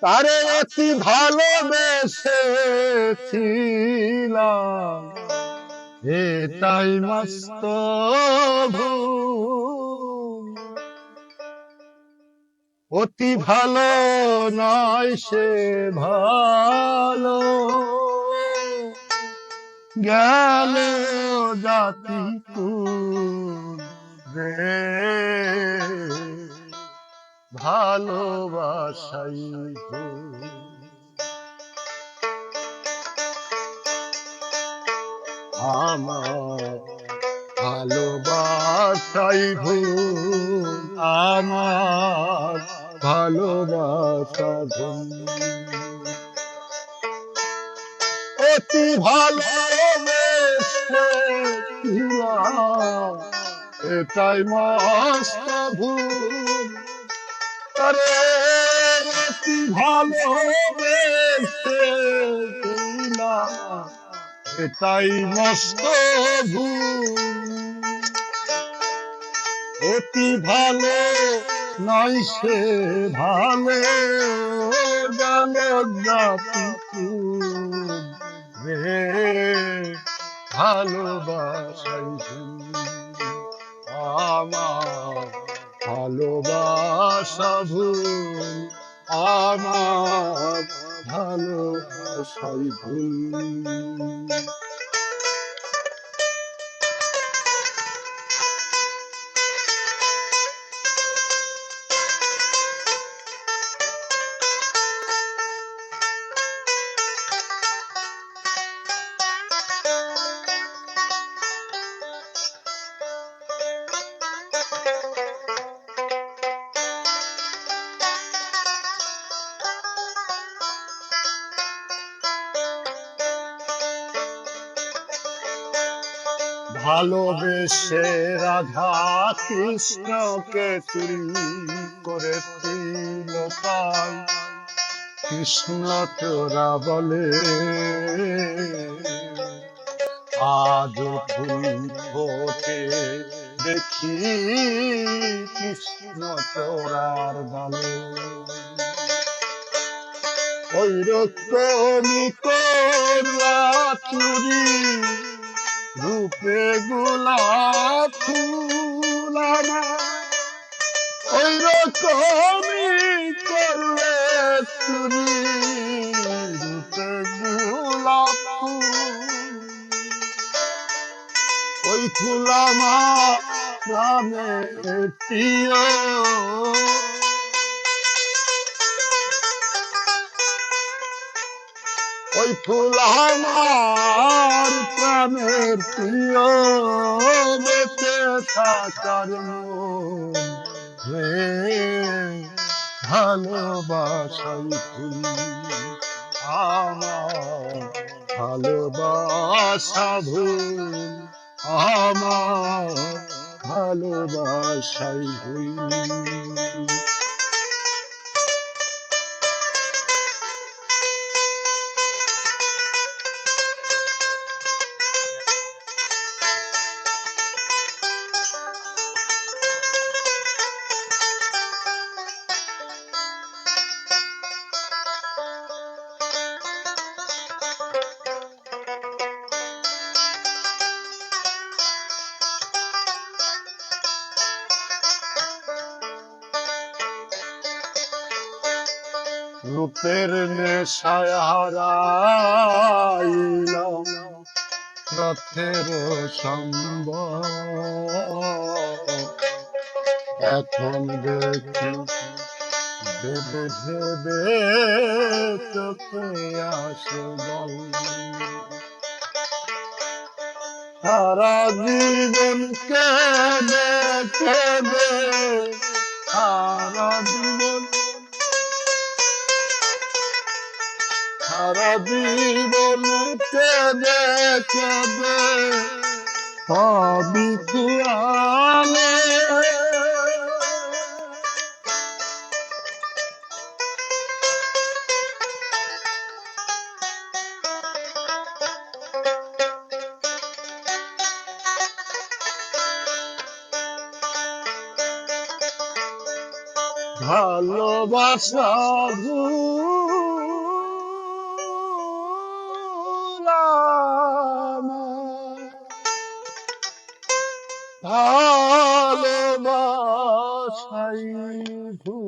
তারে অতি ভালোবেসেছিলাম। এটাই মস্ত অতি ভালো নয় সে ভালো। গেল জাতি কুল রে। ভালোবাসাই ভুল। আমার ভালোবাসাই ভুল আমার ভালোবাসা ভুল অতি ভালোবেসেছিলাম এটাই মস্ত ভুল। আরে অতি ভালোবেসেছিলাম এটাই মস্ত ভুল। অতি ভালো নয় সে ভালো কুল রে ভালোবাসাই ভুল আমার ভালো ভুল। ভালোবেসে রাধা কৃষ্ণকে চুরি করে তাই। কৃষ্ণ তোরা বলে আজ ফোটে দেখি কৃষ্ণ তোরার বলে ওই রকমই করলা চুরি রূপে গোলাপ ফুল আমার। ওই রকমই করলে চুরি রূপে গোলাপ ওই ফুল আমার প্রাণে প্রিয়। ওই ফুল আমার প্রাণের প্রিয়, বেঁচে থাকার রে। ভালোবাসাই ফুল আমার, ভালোবাসা ভুল আমার, ভালোবাসাই ভুল। রূপের নেশায় হারাইলাম, রথের সম্ভব এখন দেখি, ভেবে ভেবে চোখে আসে বল। সারা জীবন সারা জীবন কেঁদে সবই কুয়ালে ভালোবাসা ভালোবাসাই ভুল